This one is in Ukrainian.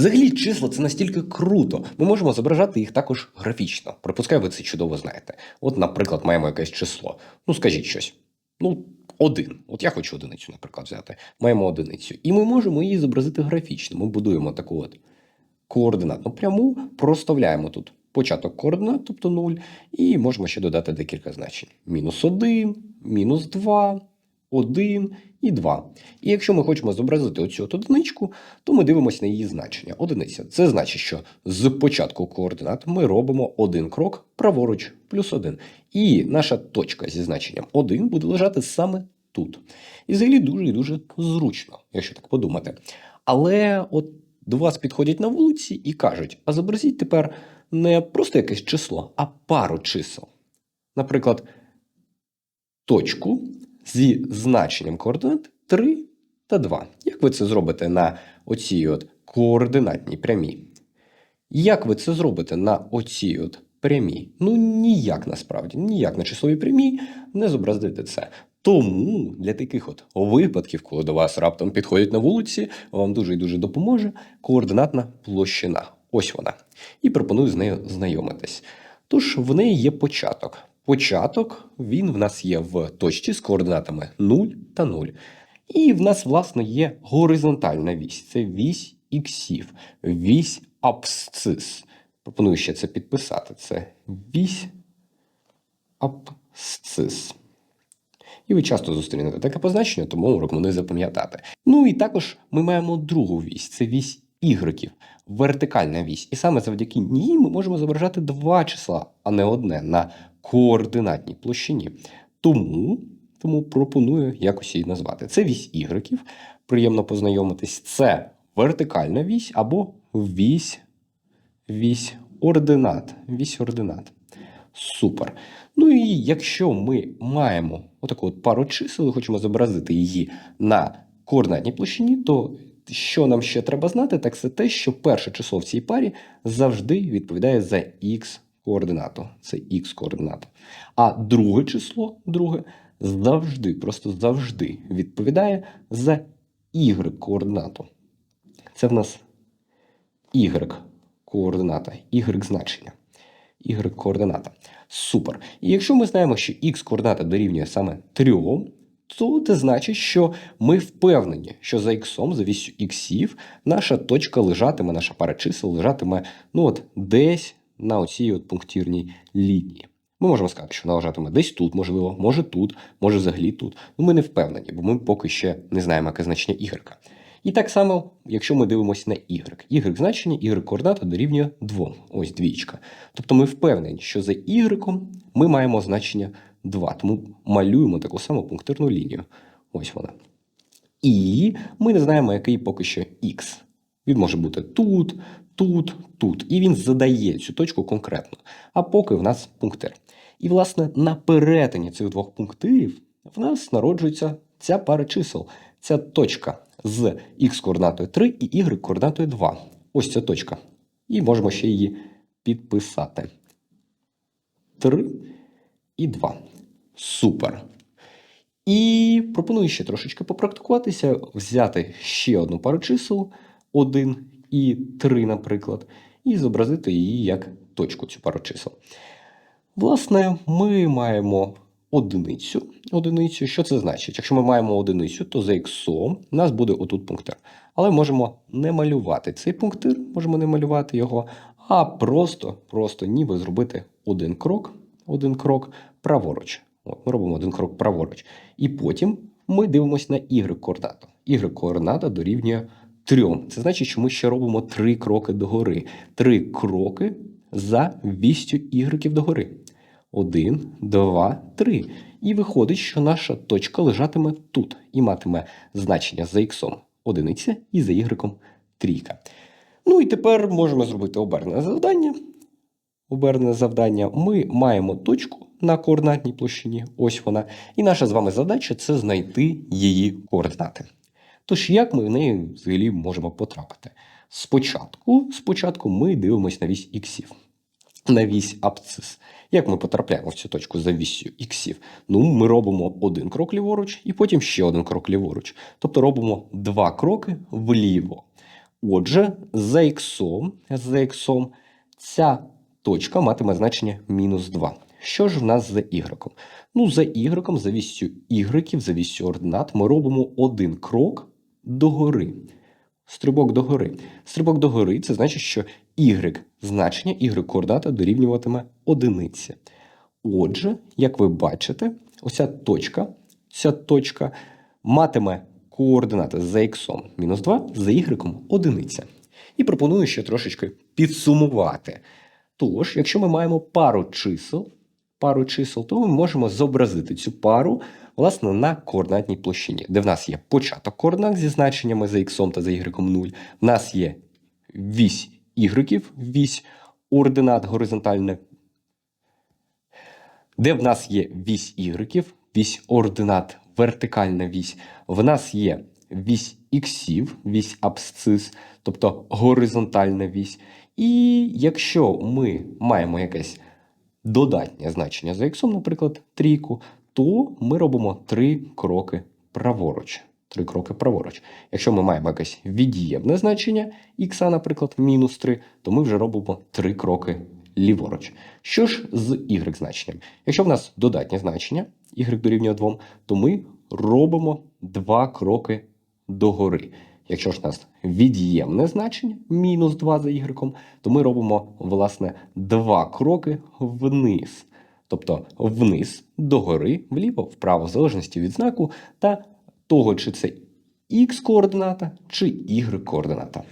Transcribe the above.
Взагалі, числа це настільки круто. Ми можемо зображати їх також графічно. Припускаю, ви це чудово знаєте. От, наприклад, маємо якесь число. Ну, скажіть щось. Ну, один. От я хочу одиницю, наприклад, взяти. Маємо одиницю. І ми можемо її зобразити графічно. Ми будуємо таку от координатну пряму, проставляємо тут початок координат, тобто 0, і можемо ще додати декілька значень: мінус 1, мінус 2, 1 і 2. І якщо ми хочемо зобразити оцю от одиничку, то ми дивимося на її значення. Одиниця. Це значить, що з початку координат ми робимо один крок праворуч плюс 1. І наша точка зі значенням 1 буде лежати саме тут. І взагалі дуже і дуже зручно, якщо так подумати. Але от до вас підходять на вулиці і кажуть: а зобразіть тепер не просто якесь число, а пару чисел. Наприклад, точку зі значенням координат 3 та 2. Як ви це зробите на оцій от координатній прямій? Як ви це зробите на оцій от прямій? Ну ніяк насправді, ніяк на числовій прямій не зобразити це. Тому для таких от випадків, коли до вас раптом підходять на вулиці, вам дуже і дуже допоможе координатна площина. Ось вона. І пропоную з нею знайомитись. Тож в неї є початок. Початок він в нас є в точці з координатами 0 та 0. І в нас, власне, є горизонтальна вісь. Це вісь іксів, вісь абсцис. Пропоную ще це підписати. Це вісь абсцис. І ви часто зустрінете таке позначення, тому рекомендую запам'ятати. Ну і також ми маємо другу вісь це вісь ігреків, вертикальна вісь. І саме завдяки ній ми можемо зображати два числа, а не одне на координатній площині. Тому, тому пропоную якось її назвати. Це вісь ігреків. Приємно познайомитись. Це вертикальна вісь або вісь, вісь ординат. Вісь ординат. Супер. Ну і якщо ми маємо отаку от пару чисел і хочемо зобразити її на координатній площині, то що нам ще треба знати, так це те, що перше число в цій парі завжди відповідає за х координату. Це х координата. А друге число, друге, завжди, просто завжди відповідає за y координату. Це в нас y координата, y значення. Y координата. Супер. І якщо ми знаємо, що x координата дорівнює саме 3, то це значить, що ми впевнені, що за іксом, за вісю іксів, наша точка лежатиме, наша пара чисел лежатиме ну от десь на оцій от пунктирній лінії. Ми можемо сказати, що вона десь тут, можливо, може тут, може взагалі тут. Ну ми не впевнені, бо ми поки ще не знаємо, яке значення y. І так само, якщо ми дивимося на y. y значення, y координата дорівнює 2. Ось двічка. Тобто ми впевнені, що за y ми маємо значення 2. Тому малюємо таку саму пунктирну лінію. Ось вона. І ми не знаємо, який поки що x. Він може бути тут, тут, тут. І він задає цю точку конкретно. А поки в нас пунктир. І, власне, на перетині цих двох пунктирів в нас народжується ця пара чисел, ця точка з х координатою 3 і y координатою 2. Ось ця точка. І можемо ще її підписати. 3 і 2. Супер. І пропоную ще трошечки попрактикуватися, взяти ще одну пару чисел 1 і 3, наприклад, і зобразити її як точку цю пару чисел. Власне, ми маємо одиницю. одиницю. Що це значить? Якщо ми маємо одиницю, то за іксом у нас буде отут пунктир. Але можемо не малювати цей пунктир, можемо не малювати його, а просто, просто ніби зробити один крок, один крок праворуч. От, Ми робимо один крок праворуч. І потім ми дивимося на y координату. y координата дорівнює 3. Це значить, що ми ще робимо три кроки догори. Три кроки за вістю ігреків догори. Один, два, три. І виходить, що наша точка лежатиме тут і матиме значення за іксом одиниця і за ігреком трійка. Ну і тепер можемо зробити обернене завдання. Обернене завдання. Ми маємо точку на координатній площині. Ось вона. І наша з вами задача це знайти її координати. Тож, як ми в неї взагалі можемо потрапити? Спочатку, спочатку ми дивимося на вісь іксів. На вісь абцис. Як ми потрапляємо в цю точку за вісю іксів? Ну, ми робимо один крок ліворуч і потім ще один крок ліворуч. Тобто робимо два кроки вліво. Отже, за іксом, за іксом ця точка матиме значення мінус 2. Що ж в нас за ігроком? Ну, за ігроком, за вісю ігроків, за вісю ординат ми робимо один крок догори. Стрибок догори. Стрибок догори це значить, що y значення, y координата дорівнюватиме одиниці. Отже, як ви бачите, оця точка, ця точка матиме координати за х мінус 2, за y одиниця. І пропоную ще трошечки підсумувати. Тож, якщо ми маємо пару чисел, пару чисел, то ми можемо зобразити цю пару власне на координатній площині, де в нас є початок координат зі значеннями за х та за y 0, в нас є вісь y, вісь ординат горизонтальна, де в нас є вісь y, вісь ординат, вертикальна вісь, в нас є вісь іксів, вісь абсцис, тобто горизонтальна вісь. І якщо ми маємо якесь додатнє значення за іксом, наприклад, трійку, то ми робимо три кроки праворуч. Три кроки праворуч. Якщо ми маємо якесь від'ємне значення х, наприклад, мінус 3, то ми вже робимо три кроки ліворуч. Що ж з y значенням? Якщо в нас додатнє значення y дорівнює 2, то ми робимо два кроки догори. Якщо ж у нас від'ємне значення мінус 2 за y, то ми робимо власне два кроки вниз. Тобто вниз, догори, вліво, вправо, в залежності від знаку та того, чи це x координата чи y координата.